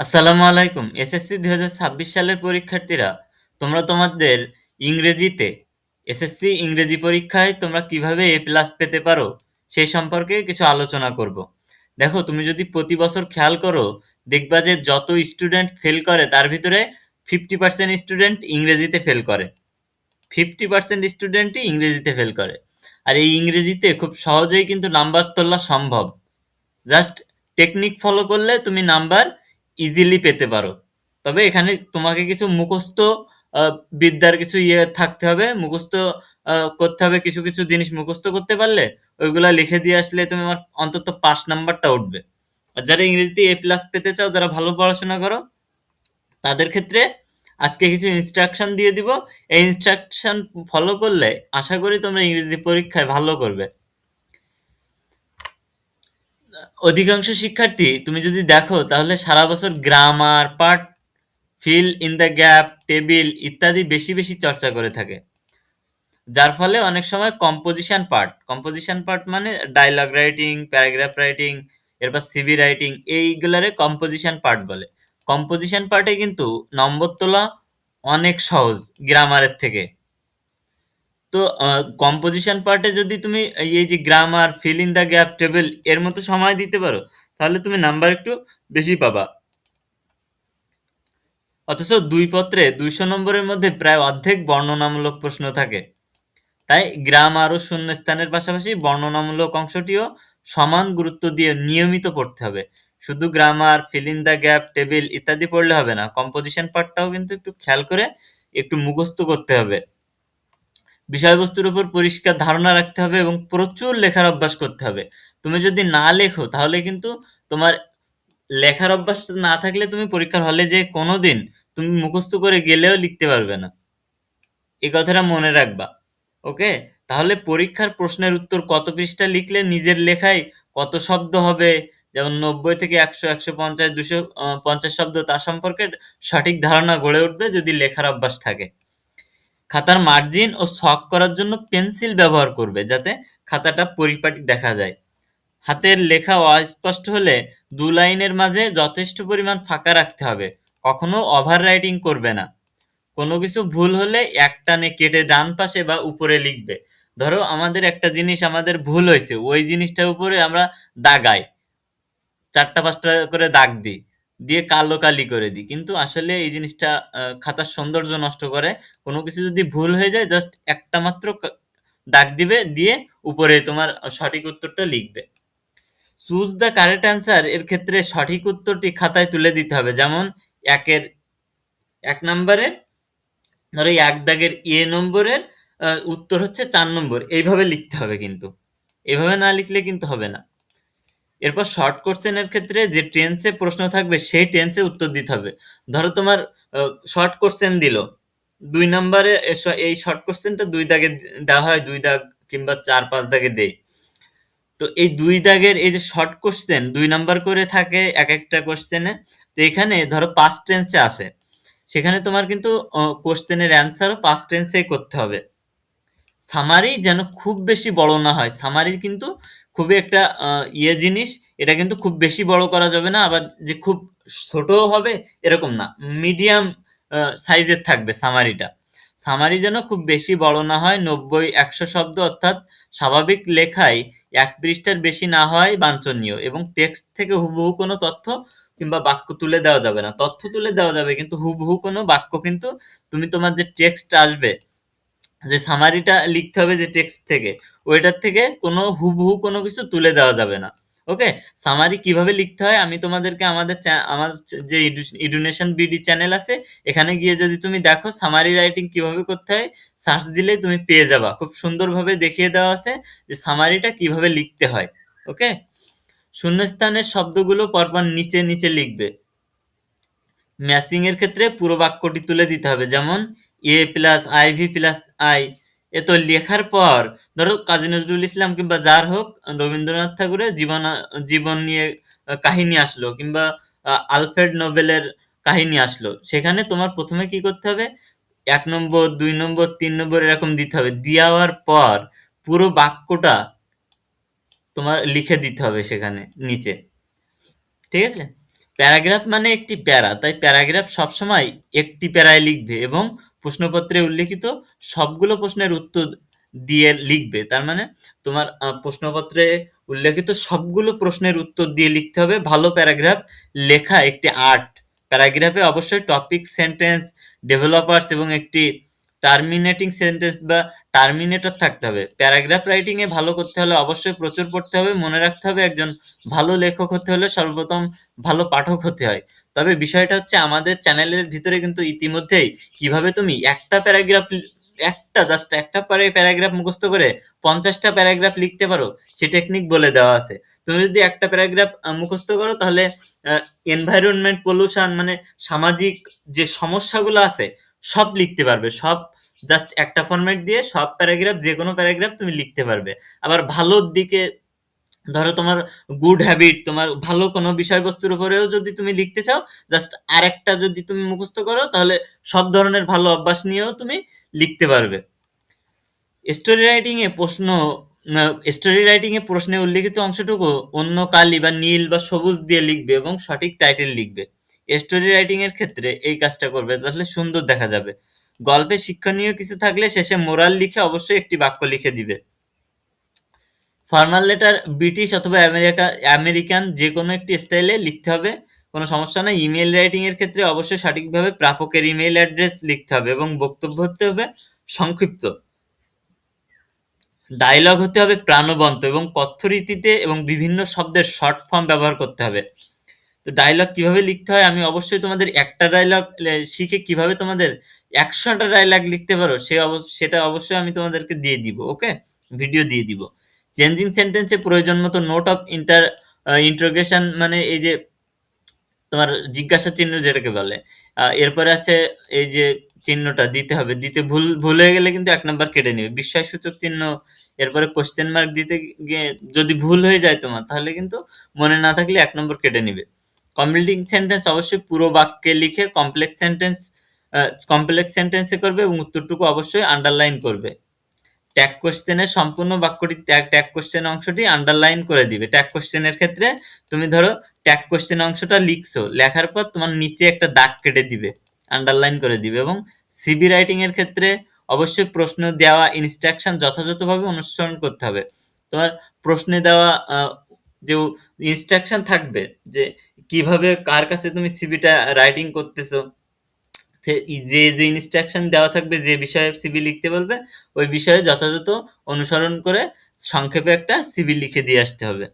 আসসালামু আলাইকুম। এসএসসি দুই হাজার ছাব্বিশ সালের পরীক্ষার্থীরা, তোমরা তোমাদের ইংরেজিতে এসএসসি ইংরেজি পরীক্ষায় তোমরা কীভাবে এ প্লাস পেতে পারো সেই সম্পর্কে কিছু আলোচনা করব। দেখো, তুমি যদি প্রতি বছর খেয়াল করো, দেখবা যে যত স্টুডেন্ট ফেল করে, তার ভিতরে ফিফটি পার্সেন্ট স্টুডেন্ট ইংরেজিতে ফেল করে। ফিফটি পার্সেন্ট স্টুডেন্টই ইংরেজিতে ফেল করে। আর এই ইংরেজিতে খুব সহজেই কিন্তু নাম্বার তোলা সম্ভব। জাস্ট টেকনিক ফলো করলে তুমি নাম্বার ইজিলি পেতে পারো। তবে এখানে তোমাকে কিছু মুখস্থ আহ, বিদ্যার কিছু ইয়ে থাকতে হবে মুখস্থ আহ, করতে হবে কিছু কিছু জিনিস মুখস্থ করতে পারলে ওইগুলা লিখে দিয়ে আসলে তুমি আমার অন্তত পাঁচ নাম্বারটা উঠবে। আর যারা ইংরেজিতে এ প্লাস পেতে চাও যারা ভালো পড়াশোনা করো তাদের ক্ষেত্রে আজকে কিছু ইনস্ট্রাকশন দিয়ে দিব। এই ইনস্ট্রাকশন ফলো করলে আশা করি তোমরা ইংরেজি পরীক্ষায় ভালো করবে। অধিকাংশ শিক্ষার্থী তুমি যদি দেখো, তাহলে সারা বছর grammar part fill in the gap table ইত্যাদি বেশি বেশি চর্চা করে থাকে। যার ফলে অনেক সময় কম্পোজিশন পার্ট কম্পোজিশন পার্ট মানে ডায়লগ রাইটিং প্যারাগ্রাফ রাইটিং এরপর সিভি রাইটিং এইগুলারে কম্পোজিশন পার্ট বলে। কম্পোজিশন পার্টে কিন্তু নম্বর তোলা অনেক সহজ গ্রামারের থেকে। তো কম্পোজিশন পার্টে যদি তুমি এই যে grammar fill in the gap টেবিলের মতো সময় দিতে পারো, তাহলে তুমি নাম্বার একটু বেশি পাবা। অথচ দুই পত্রে দুইশো নম্বরের মধ্যে প্রায় অর্ধেক বর্ণনামূলক প্রশ্ন থাকে। তাই গ্রামার ও শূন্যস্থানের পাশাপাশি বর্ণনামূলক অংশটিও সমান গুরুত্ব দিয়ে নিয়মিত পড়তে হবে। শুধু grammar fill in the gap table ইত্যাদি পড়লে হবে না কম্পোজিশন পার্টটাও কিন্তু একটু খেয়াল করে একটু মুখস্থ করতে হবে। বিষয়বস্তুর উপর পরিষ্কার ধারণা রাখতে হবে এবং প্রচুর লেখার অভ্যাস করতে হবে। তুমি যদি না লেখো, তাহলে কিন্তু তোমার লেখার অভ্যাস না থাকলে তুমি পরীক্ষার হলে যে কোনোদিন তুমি মুখস্থ করে গেলেও লিখতে পারবে না। এই কথাটা মনে রাখবা, ওকে? তাহলে পরীক্ষার প্রশ্নের উত্তর কত পৃষ্ঠা লিখলে নিজের লেখায় কত শব্দ হবে? যেমন নব্বই থেকে একশো একশো পঞ্চাশ, দুশো পঞ্চাশ শব্দ, তার সম্পর্কে সঠিক ধারণা গড়ে উঠবে যদি লেখার অভ্যাস থাকে। খাতার মার্জিন ও ছক করার জন্য পেন্সিল ব্যবহার করবে যাতে খাতাটা পরিপাটি দেখা যায়। হাতের লেখা অস্পষ্ট হলে দু লাইনের মাঝে যথেষ্ট পরিমাণ ফাঁকা রাখতে হবে, কখনো ওভার রাইটিং করবে না। কোনো কিছু ভুল হলে এক টানে কেটে ডান পাশে বা উপরে লিখবে। ধরো আমাদের একটা জিনিস আমাদের ভুল হয়েছে, ওই জিনিসটার উপরে আমরা দাগাই, চারটা পাঁচটা করে দাগ দিই। দিয়ে কালো কালি করে দিই। কিন্তু আসলে এই জিনিসটা খাতার সৌন্দর্য নষ্ট করে। কোনো কিছু যদি ভুল হয়ে যায় জাস্ট একটা মাত্র দাগ দিবে, দিয়ে উপরে তোমার সঠিক উত্তরটা লিখবে। চুজ দ্য কারেক্ট অ্যান্সার এর ক্ষেত্রে সঠিক উত্তরটি খাতায় তুলে দিতে হবে। যেমন একের, এক নম্বরে, ধরো এক দাগের এ নম্বরের উত্তর হচ্ছে চার নম্বর। এইভাবে লিখতে হবে কিন্তু। এভাবে না লিখলে কিন্তু হবে না। এরপর শর্ট কোশ্চেনের ক্ষেত্রে যে টেন্সে প্রশ্ন থাকবে, সেই টেন্সে উত্তর দিতে হবে। ধরো তোমার শর্ট কোশ্চেন দিল। দুই নম্বরে এই শর্ট কোশ্চেনটা দুই দাগে দেওয়া হয়, দুই দাগ কিংবা চার, পাঁচ দাগে দেয় তো এই দুই দাগের এই যে শর্ট কোশ্চেন দুই নাম্বার করে থাকে এক একটা কোশ্চেনে তো এখানে ধরো পাস্ট টেন্সে আছে। সেখানে তোমার কিন্তু কোশ্চেনের অ্যান্সারও পাস্ট টেন্সেই করতে হবে। সামারি যেন খুব বেশি বড় না হয়। সামারি কিন্তু খুবই একটা ইয়ে জিনিস। এটা কিন্তু খুব বেশি বড় করা যাবে না, আবার যে খুব ছোটও হবে এরকম না। মিডিয়াম সাইজের থাকবে সামারিটা। সামারি যেন খুব বেশি বড় না হয়, নব্বই একশো শব্দ অর্থাৎ স্বাভাবিক লেখায় এক পৃষ্ঠার বেশি না হয় বাঞ্ছনীয় এবং টেক্সট থেকে হুবহু কোনো তথ্য কিংবা বাক্য তুলে দেওয়া যাবে না। তথ্য তুলে দেওয়া যাবে কিন্তু হুবহু কোনো বাক্য কিন্তু তুমি তোমার যে টেক্সট আসবে যে সামারিটা লিখতে হবে যে টেক্সট থেকে, ওইটার থেকে কোনো হুবহু কোনো কিছু তুলে দেওয়া যাবে না। ওকে সামারি কীভাবে লিখতে হয়? আমি তোমাদেরকে আমাদের আমার যে ইডুনেশন বিডি চ্যানেল আছে, এখানে গিয়ে যদি তুমি দেখো সামারি রাইটিং কীভাবে করতে হয় সার্চ দিলেই তুমি পেয়ে যাবা। খুব সুন্দরভাবে দেখিয়ে দেওয়া আছে যে সামারিটা কীভাবে লিখতে হয়। ওকে শূন্যস্থানের শব্দগুলো পরপর নিচে নিচে লিখবে। ম্যাচিং এর ক্ষেত্রে পুরো বাক্যটি তুলে দিতে হবে। যেমন A plus I V plus I A তো লেখার পর, ধরো কাজী নজরুল ইসলাম কিংবা যার হোক, রবীন্দ্রনাথ ঠাকুরের জীবন জীবন নিয়ে কাহিনী আসলো কিংবা আলফ্রেড নোবেলের কাহিনী আসলো। সেখানে তোমার প্রথমে কি করতে হবে? এক নম্বর, দুই নম্বর, তিন নম্বর এরকম দিতে হবে। দেওয়ার পর পুরো বাক্যটা তোমার লিখে দিতে হবে সেখানে, নিচে। ঠিক আছে? প্যারাগ্রাফ মানে একটি প্যারা, তাই প্যারাগ্রাফ সবসময় একটি প্যারায় লিখবে এবং প্রশ্নপত্রে উল্লেখিত সবগুলো প্রশ্নের উত্তর দিয়ে লিখবে। তার মানে তোমার প্রশ্নপত্রে উল্লেখিত সবগুলো প্রশ্নের উত্তর দিয়ে লিখতে হবে। ভালো প্যারাগ্রাফ লেখা একটি আর্ট। প্যারাগ্রাফে অবশ্যই টপিক, সেন্টেন্স, ডেভেলপার্স এবং একটি টার্মিনেটিং সেন্টেন্স বা টার্মিনেটর থাকতে হবে। প্যারাগ্রাফ রাইটিং এ ভালো করতে হলে অবশ্যই প্রচুর পড়তে হবে, মনে রাখতে হবে একজন ভালো লেখক হতে হলে সর্বপ্রথম ভালো পাঠক হতে হয়। তবে বিষয়টা হচ্ছে আমাদের চ্যানেলের ভিতরে কিন্তু ইতিমধ্যেই কীভাবে তুমি একটা প্যারাগ্রাফ একটা জাস্ট একটা পারে প্যারাগ্রাফ মুখস্থ করে পঞ্চাশটা প্যারাগ্রাফ লিখতে পারো, সে টেকনিক বলে দেওয়া আছে। তুমি যদি একটা প্যারাগ্রাফ মুখস্থ করো তাহলে এনভায়রনমেন্ট পলিউশন মানে সামাজিক যে সমস্যাগুলো আছে সব লিখতে পারবে। সব জাস্ট একটা ফরম্যাট দিয়ে সব প্যারাগ্রাফ যে কোনো প্যারাগ্রাফ তুমি লিখতে পারবে। আবার ভালোর দিকে, ধরো তোমার গুড হ্যাবিট তোমার ভালো কোনো বিষয়বস্তুর উপরেও যদি তুমি লিখতে চাও জাস্ট আরেকটা যদি তুমি মুখস্থ করো, তাহলে সব ধরনের ভালো অভ্যাস নিয়েও তুমি লিখতে পারবে। স্টোরি রাইটিং এ প্রশ্ন স্টোরি রাইটিং এ প্রশ্নে উল্লেখিত অংশটুকু অন্য কালি বা নীল বা সবুজ দিয়ে লিখবে এবং সঠিক টাইটেল লিখবে। স্টোরি রাইটিং এর ক্ষেত্রে এই কাজটা করবে, তাহলে সুন্দর দেখা যাবে। গল্পে শিক্ষণীয় কিছু থাকলে শেষে মোরাল লিখে অবশ্যই একটি বাক্য লিখে দিবে। ফর্মাল লেটার ব্রিটিশ অথবা আমেরিকা, আমেরিকান যে কোনো একটি স্টাইলে লিখতে হবে। কোনো সমস্যা নেই ইমেল রাইটিং এর ক্ষেত্রে অবশ্যই সঠিকভাবে প্রাপকের ইমেল অ্যাড্রেস লিখতে হবে এবং বক্তব্য হতে হবে সংক্ষিপ্ত। ডায়লগ হতে হবে প্রাণবন্ত এবং কথ্য রীতিতে এবং বিভিন্ন শব্দের শর্ট ফর্ম ব্যবহার করতে হবে। তো ডায়লগ কীভাবে লিখতে হয়? আমি অবশ্যই তোমাদের একটা ডায়লগ শিখে কীভাবে তোমাদের একশোটা ডায়লগ লিখতে পারো, সে সেটা অবশ্যই আমি তোমাদেরকে দিয়ে দিব, ওকে? ভিডিও দিয়ে দিব। চেঞ্জিং সেন্টেন্সে প্রয়োজন মতো নোট অফ ইন্টার ইন্ট্রোগেশন মানে এই যে তোমার জিজ্ঞাসা চিহ্ন যেটাকে বলে এরপরে আছে এই যে চিহ্নটা দিতে হবে, দিতে ভুল ভুল হয়ে গেলে কিন্তু এক নাম্বার কেটে নেবে। বিস্ময়সূচক চিহ্ন, এরপরে কোশ্চেন মার্ক দিতে গিয়ে যদি ভুল হয়ে যায় তোমার, তাহলে কিন্তু মনে না থাকলে এক নম্বর কেটে নিবে। কমপ্লিটিং সেন্টেন্স অবশ্যই পুরো বাক্যে লিখে কমপ্লেক্স সেন্টেন্স কমপ্লেক্স সেন্টেন্সে করবে এবং উত্তরটুকু অবশ্যই আন্ডারলাইন করবে। ট্যাগ কোশ্চেনের সম্পূর্ণ বাক্যটি ট্যাগ ট্যাগ কোশ্চেন অংশটি আন্ডারলাইন করে দিবে। ট্যাগ কোশ্চেনের ক্ষেত্রে তুমি ধরো ট্যাগ কোশ্চেন অংশটা লিখছো, লেখার পর তোমার নিচে একটা দাগ কেটে দিবে আন্ডারলাইন করে দিবে এবং সিবি রাইটিং এর ক্ষেত্রে অবশ্যই প্রশ্ন দেওয়া ইনস্ট্রাকশন যথাযথভাবে অনুসরণ করতে হবে। তোমার প্রশ্নে দেওয়া যে ইনস্ট্রাকশন থাকবে যে কীভাবে কার কাছে তুমি সিবিটা রাইটিং করতেছো? যে যে ইনস্ট্রাকশন দেওয়া থাকবে, যে বিষয়ে সিবি লিখতে বলবে, ওই বিষয়ে যথাযথ অনুসরণ করে সংক্ষেপে একটা সিবি লিখে দিয়ে আসতে হবে।